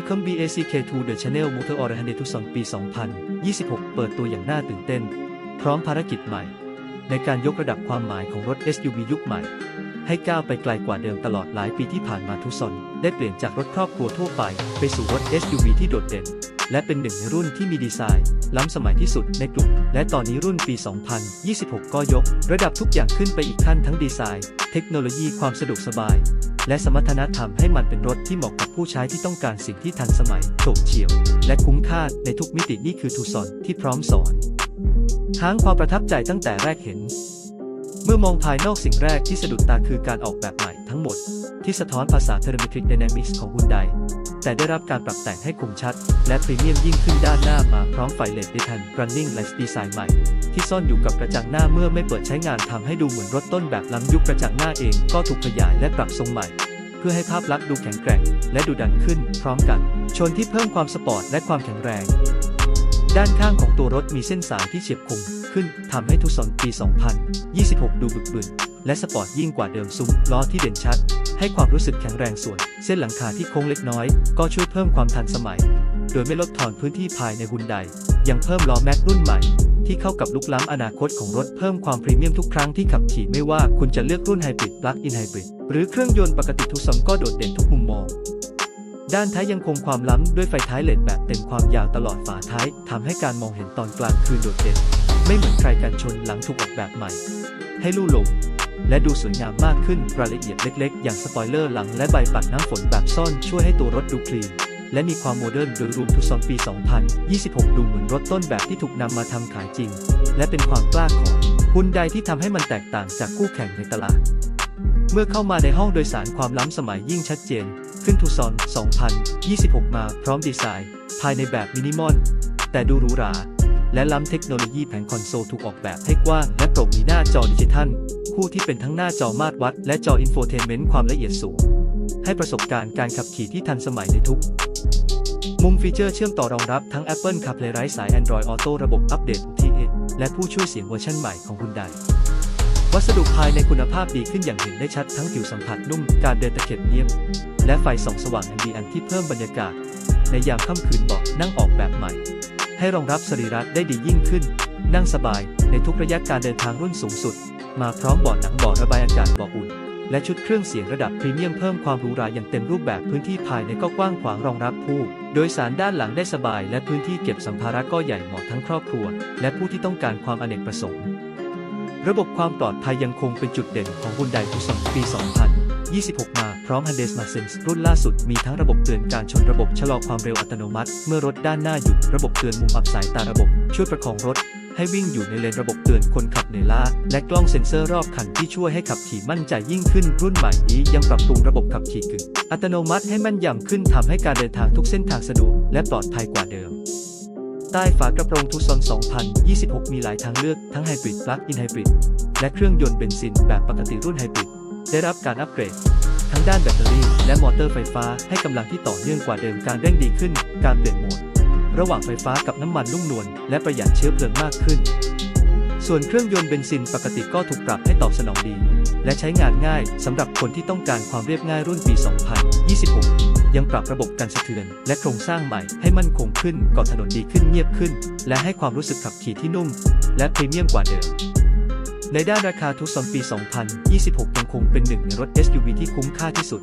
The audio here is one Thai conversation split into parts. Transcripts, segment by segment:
Welcome BACK to the Channel Motor Oil Hyundai Tucson ปี 2026 เปิดตัวอย่างน่าตื่นเต้น พร้อมภารกิจใหม่ ในการยกระดับความหมายของรถ SUV ยุคใหม่ ให้ก้าวไปไกลกว่าเดิมตลอดหลายปีที่ผ่านมาทุซอนได้เปลี่ยนจากรถครอบครัวทั่วไป ไปสู่รถ SUV ที่โดดเด่น และเป็นหนึ่งในรุ่นที่มีดีไซน์ ล้ำสมัยที่สุดในกลุ่ม และตอนนี้รุ่นปี 2026 ก็ยก ระดับทุกอย่างขึ้นไปอีกขั้นทั้งดีไซน์ เทคโนโลยีความสะดวกสบาย และสมรรถนะทำให้มันเป็นรถที่เหมาะกับผู้ใช้ที่ต้องการสิ่งที่ทันสมัยโฉบเฉี่ยว และคุ้มค่าในทุกมิตินี่คือทูซอนที่พร้อมสอน ทั้งความประทับใจตั้งแต่แรกเห็น เมื่อมองภายนอกสิ่งแรกที่สะดุดตาคือการออกแบบใหม่ทั้งหมด ที่สะท้อนภาษา Telemetric Dynamics ของ Hyundai แต่ได้รับการปรับแต่งให้คมชัด และพรีเมียมยิ่งขึ้นด้านหน้ามาพร้อมไฟเลดดิทัน Running Lights ดีไซน์ใหม่ ที่ซ่อนอยู่กับกระจังหน้าเมื่อไม่เปิดใช้งานทำให้ดูเหมือนรถต้นแบบล้ำยุคกระจังหน้าเองก็ถูกขยายและปรับทรงใหม่ เพื่อให้ภาพลักษณ์ดูแข็งแกร่ง และดูดันขึ้น พร้อมกัน ชนที่เพิ่มความสปอร์ตและความแข็งแรง ด้านข้างของตัวรถมีเส้นสายที่เฉียบคมขึ้นทำให้ทุกซอนปี 2026 ดูบึกบึนและสปอร์ตยิ่งกว่าเดิมซุ้มล้อที่เด่นชัด ให้ความรู้สึกแข็งแรงส่วน เส้นหลังคาที่โค้งเล็กน้อย ก็ช่วยเพิ่มความทันสมัย โดยไม่ลดทอนพื้นที่ภายในหุนใดยังเพิ่มล้อแม็กรุ่นใหม่ ที่เข้ากับลุกล้ำอนาคตของรถเพิ่มความพรีเมียมทุกครั้งที่ขับขี่ไม่ว่าคุณจะเลือกรุ่นไฮบริดปลั๊กอินไฮบริดหรือเครื่องยนต์ปกติทุกซอนก็โดดเด่นทุกมุมมอง ด้านท้ายยังคงความล้ำด้วยไฟท้ายเลดแบบเต็มความยาวตลอดฝาท้ายทำให้การมองเห็นตอนกลางคืนโดดเด่น ไม่เหมือนใครกันชนหลังถูกออกแบบใหม่ ให้ลู่ลมและดูสวยงามมากขึ้นรายละเอียดเล็ก ๆ อย่างสปอยเลอร์หลังและใบปัดน้ำฝนแบบซ่อนช่วยให้ตัวรถดูคลีนและมีความโมเดิร์นโดยรวมทุกซอนปี 2026 ดูเหมือนรถต้นแบบที่ถูกนำมาทำขายจริง และเป็นความกล้าของหุ่นใดที่ทำให้มันแตกต่างจากคู่แข่งในตลาด เมื่อเข้ามาในห้องโดยสารความล้ำสมัยยิ่งชัดเจน ขึ้นทูซอน 2026 มาพร้อมดีไซน์ ภายในแบบมินิมอล แต่ดูหรูหรา และล้ำเทคโนโลยีแผงคอนโซลถูกออกแบบให้กว้าง และโปร่งมีหน้าจอดิจิทัล คู่ที่เป็นทั้งหน้าจอมาตรวัด และจออินโฟเทนเมนต์ความละเอียดสูง ให้ประสบการณ์การขับขี่ที่ทันสมัยในทุก มุมฟีเจอร์เชื่อมต่อรองรับทั้ง Apple CarPlay ไร้สาย Android Auto ระบบอัปเดต OTA และผู้ช่วยเสียงเวอร์ชันใหม่ของ Hyundai วัสดุภายในคุณภาพดีขึ้นอย่างเห็นได้ชัดทั้งผิวสัมผัสนุ่ม การเดินตะเข็บเนียบ และไฟส่องสว่าง ambient ที่เพิ่มบรรยากาศ ในยามค่ำคืนเบาะนั่งออกแบบใหม่ ให้รองรับสรีระได้ดียิ่งขึ้น นั่งสบายในทุกระยะการเดินทางรุ่นสูงสุด มาพร้อมเบาะหนังเบาะระบายอากาศเบาะอุ่น และชุดเครื่องเสียงระดับพรีเมียมเพิ่มความหรูหราอย่างเต็มรูปแบบพื้นที่ภายในก็กว้างขวางรองรับผู้โดยสารด้านหลังได้สบายและพื้นที่เก็บสัมภาระก็ใหญ่เหมาะทั้งครอบครัว และผู้ที่ต้องการความอเนกประสงค์ ระบบความปลอดภัยยังคงเป็นจุดเด่นของ Hyundai Tucson ปี 26 มา พร้อม Hyundai Smart Sense รุ่นล่าสุดมีทั้งระบบเตือนการชนระบบชะลอความเร็วอัตโนมัติ เมื่อรถด้านหน้าหยุดระบบเตือนมุมอับสายตาระบบ ช่วยประคองรถ ให้วิ่งอยู่ในเลนระบบเตือนคนขับเหนื่อยล้าและกล้องเซ็นเซอร์รอบคันที่ช่วยให้ขับขี่มั่นใจยิ่งขึ้น รุ่นใหม่นี้ยังปรับปรุงระบบขับขี่กึ่งอัตโนมัติให้แม่นยำขึ้นทำให้การเดินทางทุกเส้นทางสะดวกและปลอดภัยกว่าเดิมใต้ฝากระโปรงทุซอน2026 มีหลายทางเลือกทั้งไฮบริด ปลั๊กอินไฮบริด และเครื่องยนต์เบนซินแบบปกติรุ่นไฮบริด ได้รับการอัปเกรด ทั้งด้านแบตเตอรี่ และมอเตอร์ไฟฟ้าให้กำลังที่ต่อเนื่องกว่าเดิมการเร่งดีขึ้น การเปลี่ยนโหมด ระหว่างไฟฟ้ากับน้ำมันนุ่มนวลและประหยัดเชื้อเพลิงมากขึ้น ส่วนเครื่องยนต์เบนซินปกติก็ถูกปรับให้ตอบสนองดี และใช้งานง่ายสำหรับคนที่ต้องการความเรียบง่ายรุ่นปี 2026 ยังปรับระบบการสะเทือน และโครงสร้างใหม่ให้มั่นคงขึ้นก่อถนนดีขึ้นเงียบขึ้น และให้ความรู้สึกขับขี่ที่นุ่ม และพรีเมียมกว่าเดิม ในด้านราคาทุกซอนปี 2026 ยังคงเป็นหนึ่งในรถ SUV ที่คุ้มค่าที่สุด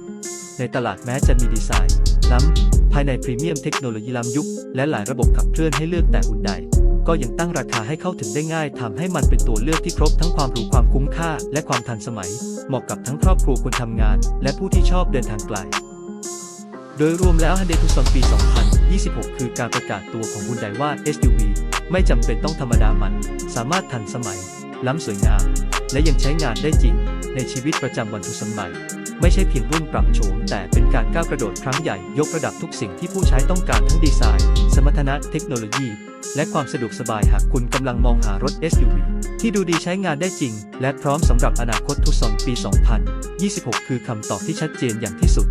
ในตลาดแม้จะมีดีไซน์ ล้ำ ภายในพรีเมียมเทคโนโลยีล้ำยุค และหลายระบบขับเคลื่อนให้เลือกแต่หุ่นใด ก็ยังตั้งราคาให้เข้าถึงได้ง่ายทำให้มันเป็นตัวเลือกที่ครบทั้งความหรูความคุ้มค่า และความทันสมัย เหมาะกับทั้งครอบครัวคนทำงาน และผู้ที่ชอบเดินทางไกลโดยรวมแล้ว Hyundai Tucson ปี 2026 คือการประกาศตัวของหุ่นใดว่า SUV ไม่จำเป็นต้องธรรมดามัน สามารถทันสมัย ล้ำสวยงาม และยังใช้งานได้จริง ในชีวิตประจำวันทุกสมัย ไม่ใช่เพียงรุ่นปรับโฉมแต่เป็นการก้าวกระโดดครั้งใหญ่ยกระดับทุกสิ่งที่ผู้ใช้ต้องการทั้งดีไซน์ สมรรถนะเทคโนโลยี และความสะดวกสบายหากคุณกำลังมองหารถ SUV ที่ดูดีใช้งานได้จริง และพร้อมสำหรับอนาคตทุกซอนปี 2026 คือคำตอบที่ชัดเจนอย่างที่สุด